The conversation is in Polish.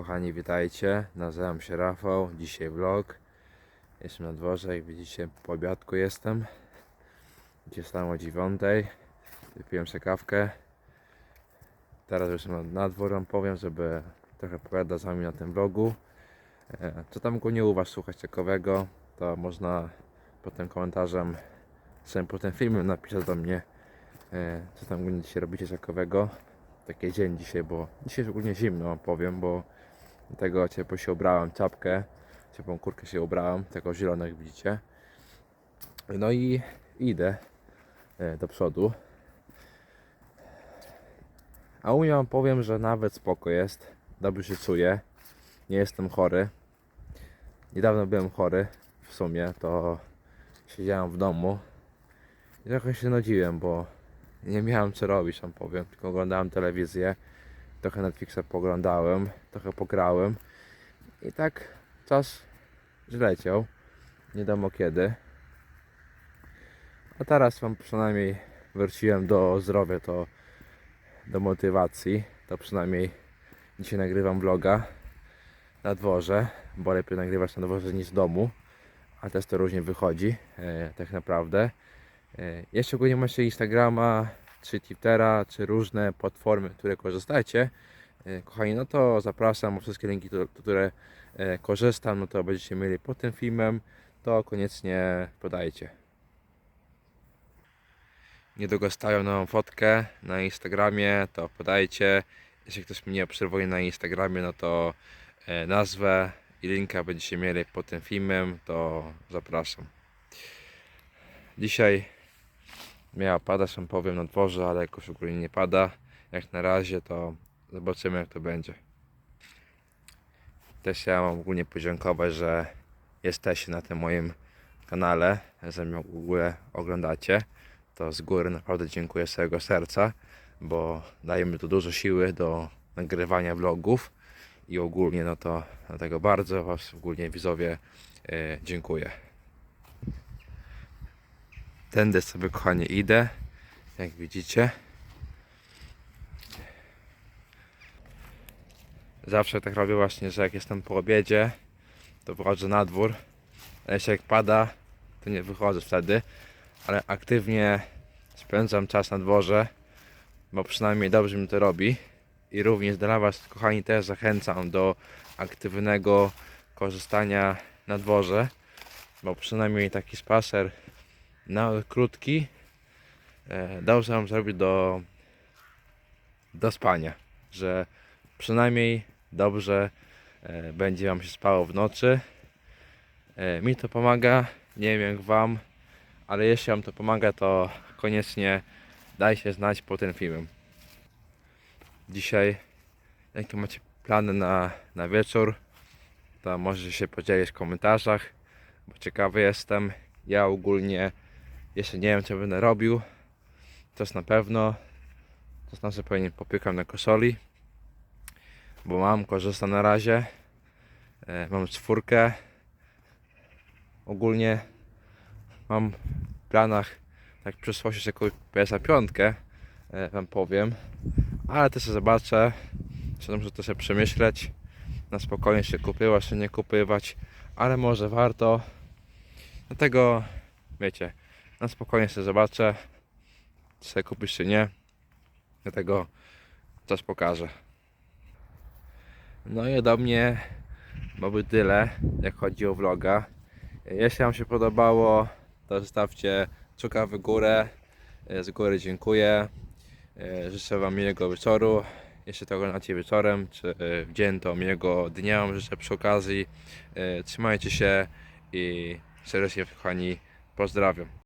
kochani, witajcie. Nazywam się Rafał. Dzisiaj vlog. Jestem na dworze, jak widzicie, po obiadku jestem. Dzisiaj wstałem o dziewiątej. Wypiłem sobie kawkę. Teraz już jestem na, wam powiem, żeby trochę pogadać z wami na tym vlogu. E, Co tam go nie u was słuchać ciekawego, to można pod tym komentarzem, sobie pod tym filmem napisać do mnie, e, co tam ogólnie dzisiaj robicie ciekawego taki dzień dzisiaj, bo dzisiaj jest ogólnie zimno, powiem, bo tego ciepło się ubrałem, czapkę, ciepłą kurkę się ubrałem, tego zielonego jak widzicie. No i idę e, do przodu. A u mnie wam powiem, że nawet spoko jest, dobrze się czuję, nie jestem chory. Niedawno byłem chory, w sumie, to siedziałem w domu i trochę się nudziłem, bo nie miałem co robić, tam powiem, tylko oglądałem telewizję, trochę Netflixa poglądałem, trochę pograłem i tak czas zleciał, nie wiadomo kiedy. A teraz wam przynajmniej wróciłem do zdrowia, to do motywacji, to przynajmniej dzisiaj nagrywam vloga na dworze, bo lepiej nagrywać na dworze niż w domu, a też to różnie wychodzi, e, tak naprawdę. E, Jeśli ogólnie macie Instagrama, czy Twittera, czy różne platformy, które korzystacie, e, kochani, no to zapraszam, wszystkie linki, które, które e, korzystam, no to będziecie mieli pod tym filmem, to koniecznie podajcie. Niedługo stawiam nową fotkę na Instagramie, to podajcie. Jeśli ktoś mnie obserwuje na Instagramie, no to e, nazwę i linka będziecie mieli pod tym filmem, to zapraszam. Dzisiaj miała padać, wam powiem, na dworze, ale jakoś ogólnie nie pada. Jak na razie, to zobaczymy jak to będzie. Też chciałem wam ogólnie podziękować, że jesteście na tym moim kanale, że mnie w ogóle oglądacie. To z góry naprawdę dziękuję z całego serca, bo daje mi to dużo siły do nagrywania vlogów i ogólnie no to dlatego bardzo was ogólnie widzowie e, dziękuję. Tędy sobie kochanie idę, jak widzicie. Zawsze tak robię właśnie, że jak jestem po obiedzie, to wychodzę na dwór. A jeśli jak pada, to nie wychodzę wtedy, ale aktywnie spędzam czas na dworze, bo przynajmniej dobrze mi to robi. I również dla Was, kochani, też zachęcam do aktywnego korzystania na dworze, bo przynajmniej taki spacer nawet krótki e, dobrze nam zrobi do, do spania, że przynajmniej dobrze e, będzie Wam się spało w nocy. E, mi to pomaga, nie wiem jak Wam, ale jeśli Wam to pomaga, to koniecznie dajcie znać po tym filmem. Dzisiaj, jakie macie plany na, na wieczór, to możecie się podzielić w komentarzach, bo ciekawy jestem. Ja ogólnie jeszcze nie wiem co będę robił. Jest na pewno. To znaczy pewnie popykam na kosoli. Bo mam, korzystam na razie. E, mam czwórkę. Ogólnie mam w planach tak w przyszłości kupić PS5 e, wam powiem. Ale sobie zobaczę. Czy muszę to sobie przemyśleć. Na spokojnie się kupywać, czy nie kupywać. Ale może warto. Dlatego wiecie, na spokojnie sobie zobaczę, czy sobie kupisz czy nie. Dlatego coś pokażę. No i do mnie byłoby tyle, jak chodzi o vloga. Jeśli Wam się podobało, to zostawcie czuka w górę. Z góry dziękuję. Życzę Wam miłego wieczoru. Jeśli to oglądacie wieczorem, czy w dzień, to miłego dnia życzę przy okazji. Trzymajcie się i serdecznie kochani pozdrawiam.